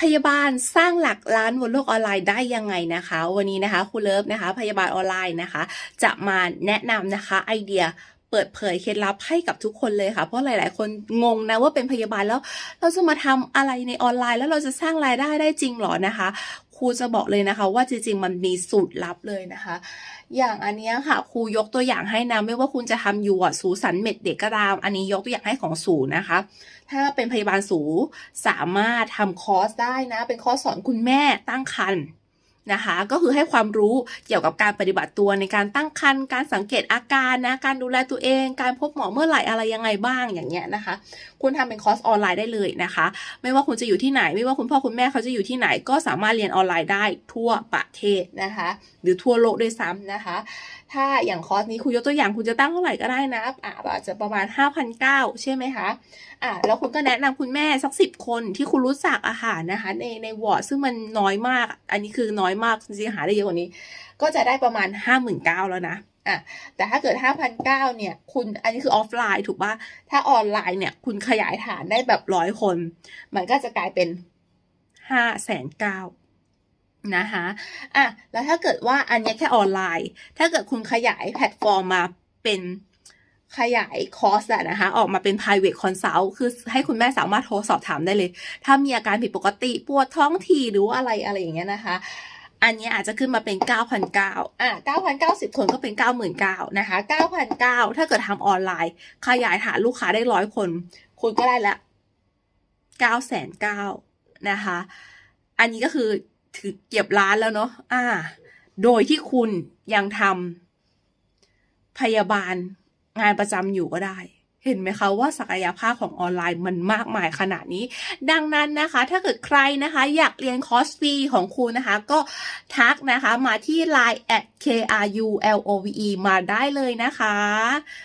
พยาบาลสร้างหลักล้านบนโลกออนไลน์ได้ยังไงนะคะ วันนี้นะคะครูเลิฟนะคะ พยาบาลออนไลน์นะคะ จะมาแนะนำนะคะไอเดียเปิดเผยเคล็ดลับให้กับทุกคนเลยค่ะ เพราะหลาย ๆ คนงงนะว่าเป็นพยาบาลแล้ว เราจะมาทำอะไรในออนไลน์ แล้วเราจะสร้างรายได้ได้จริงหรอนะคะ รูจะบอกเลยนะคะ ว่าจริงๆ มันมีสูตรลับเลยนะคะ อย่างอันนี้ค่ะครูยกตัวอย่างให้นะไม่ว่าคุณจะทำอยู่อะสูสันเม็ดเด็กก็ตาม อันนี้ยกตัวอย่างให้ของสูนะคะ ถ้าเป็นพยาบาลสูสามารถทำคอร์สได้นะ เป็นคอร์สสอนคุณแม่ตั้งครรภ์ นะคะ ก็คือให้ความรู้เกี่ยวกับการปฏิบัติตัวในการตั้งครรภ์การสังเกตอาการนะการดูแลตัวเอง การพบหมอเมื่อไหร่อะไรยังไงบ้างอย่างเงี้ยนะคะ คุณทำเป็นคอร์สออนไลน์ได้เลยนะคะ ไม่ว่าคุณจะอยู่ที่ไหน ไม่ว่าคุณพ่อคุณแม่เขาจะอยู่ที่ไหนก็สามารถเรียนออนไลน์ได้ทั่วประเทศนะคะ หรือทั่วโลกด้วยซ้ำนะคะ ถ้าอย่างคอร์สนี้คุณยกตัวอย่างคุณจะตั้งเท่าไหร่ก็ได้นะอ่าอาจจะประมาณ 5,900 ใช่ไหมคะอ่าแล้วคุณก็แนะนำคุณแม่สักสิบคนที่คุณรู้จักอาหารนะคะ ในในวอร์ดซึ่งมันน้อยมาก อันนี้คือน้อยมากจริงๆหาได้เยอะกว่านี้ ก็จะได้ประมาณ 59,000แล้วนะอะแต่ถ้าเกิด 5,900 เนี่ย คุณ อันนี้คือออฟไลน์ถูกปะถ้าออนไลน์เนี่ย คุณขยายฐานได้แบบร้อยคน มันก็จะกลายเป็น 5,900 นะคะอะแล้วถ้าเกิดว่าอันนี้แค่ออนไลน์ ถ้าเกิดคุณขยายแพลตฟอร์มมาเป็นขยายคอร์สอะนะคะ ออกมาเป็น private consult คือให้คุณแม่สามารถโทรสอบถามได้เลย ถ้ามีอาการผิดปกติปวดท้องทีหรือว่าอะไรอะไรอย่างเงี้ยนะคะ อันนี้อาจจะขึ้นมาเป็น9,900อะ9,090 คนก็เป็น 99,000นะคะ9,900ถ้าเกิดทำออนไลน์ ขยายฐานลูกค้าได้ร้อยคน คุณก็ได้ละ9,900นะคะ อันนี้ก็คือ ถือเก็บล้านแล้วเนาะอ่า โดยที่คุณยังทำพยาบาลงานประจำอยู่ก็ได้ เห็นไหมคะว่าศักยภาพของออนไลน์มันมากมายขนาดนี้ ดังนั้นนะคะ ถ้าเกิดใครนะคะ อยากเรียนคอร์สฟรีของครูนะคะ ก็ทักนะคะมาที่ line at krulove มาได้เลยนะคะ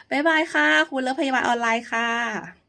บ๊ายบายค่ะ คุณเลิฟพยาบาลออนไลน์ค่ะ